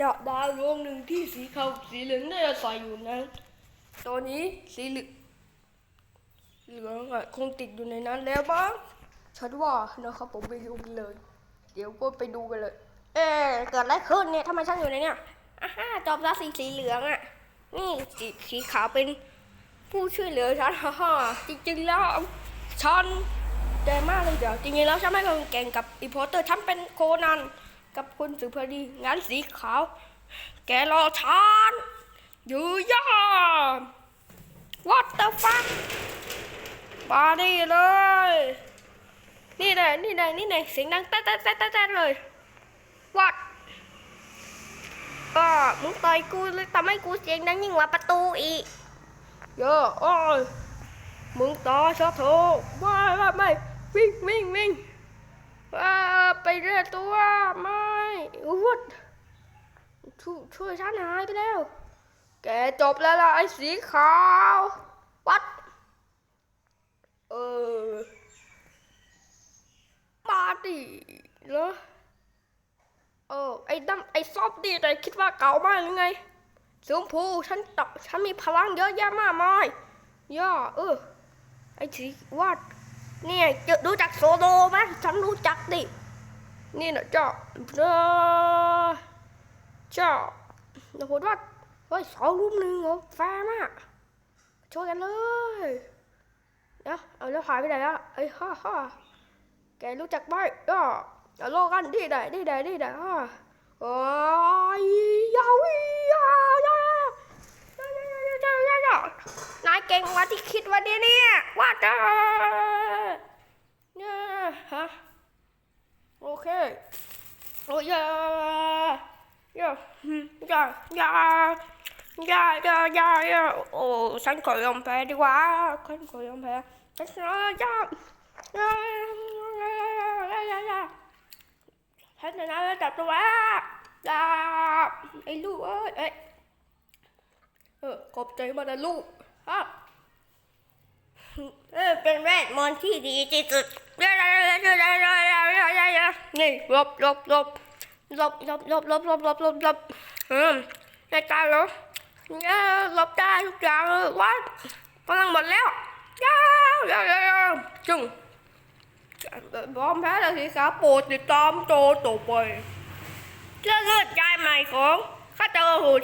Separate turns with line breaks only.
ดาดาวดวงหนึ่งที่สีขาวสีเหลืองได้อาศัยอยู่นั้น ตอนนี้สีเหลืองเหลืองคงติดอยู่ในนั้นแล้วมั้งฉันว่านะครับผมไปดูกันเลย เดี๋ยวก็ไปดูกันเลย เอ๊ะเกิดอะไรขึ้นเนี่ยทำไมฉันอยู่ในเนี่ยอ่าฮะจอบแล้วสีสีเหลืองอะนี่สีสีขาวเป็นผู้ช่วยเหลือฉันฮ่าจริงๆแล้วฉันแย่มากเลยเดี๋ยวจริงๆแล้วฉันไม่เคยเก่งกับอีโพสเตอร์ฉันเป็นโคนัน กับคุณสุภดีงั้นสีขาว แกรอฉันอยู่ย่า What the fuck มาดิเลย นี่แหละนี่แหละนี่แหละเสียงดังแต๊ะแต๊ะแต๊ะแต๊ะแต๊ะเลย What ก็มึงต่อยกูเลยทำให้กูเสียงดังยิ่งกว่าประตูอีกเยอะโอ้ยมึงต่อชอบโถไม่ไม่ไม่วิ่งวิ่งวิ่งอ่าไปเรื่อยตัวมา ไม่วุดช่วยช่วยฉันหายไปแล้ว แกจบแล้วล่ะไอ้สีขาววัดเออมาดิเหรอเออไอ้ดำไอ้ซอบดีแต่คิดว่าเก่ามากหรือไงสีชมพูฉันตฉันมีพลังเยอะแยะมากมายย่าเออไอ้สีวัดเนี่ยจะรู้จักโซโลไหมฉันรู้จักดิ นี่นะเจ้าเจ้าเจ้าเดี๋ยวผมว่าเฮ้ยสองรุ่มหนึ่งเหรอแฟร์มากช่วยกันเลยเดี๋ยวเอาแล้วหายไปไหนอะไอ้ยฮ่าฮ่าแกรู้จักไหมก็เอาโลกันดีได้ดีได้ดีได้ฮ่าโอ้ยยาวิยายายายายายานายเก่งกว่าที่คิดว่าดีเนี่ยว่าจะเนี่ยฮะ เคโอ้ยยายายายาย่าย่าย่าย่าโอ้ฉันขอยอมแพ้ดีกว่าฉันขอยอมแพ้ฉันขอยอมอย่าย่าย่าย่าย่าฉันชนะแล้วจับตัวอย่าไอ้ลูกเอ้ยเอ้ยเออขอบใจมากนะลูกฮะเออเป็นแรดมอนที่ดีที่สุด นี่หลบหลบหลบหลบหลบหลบหลบหลบหลบหลบลบอืมในตาเหรอเนี่ยหลบได้ทุกอย่างเลยวัดพลังหมดแล้วยาวยาวยาวยาวจึงบอมแพ้แล้วสิครับโปรดติดตามโจต่อไปเชื่อเลือดใจใหม่ของข้าเจอหู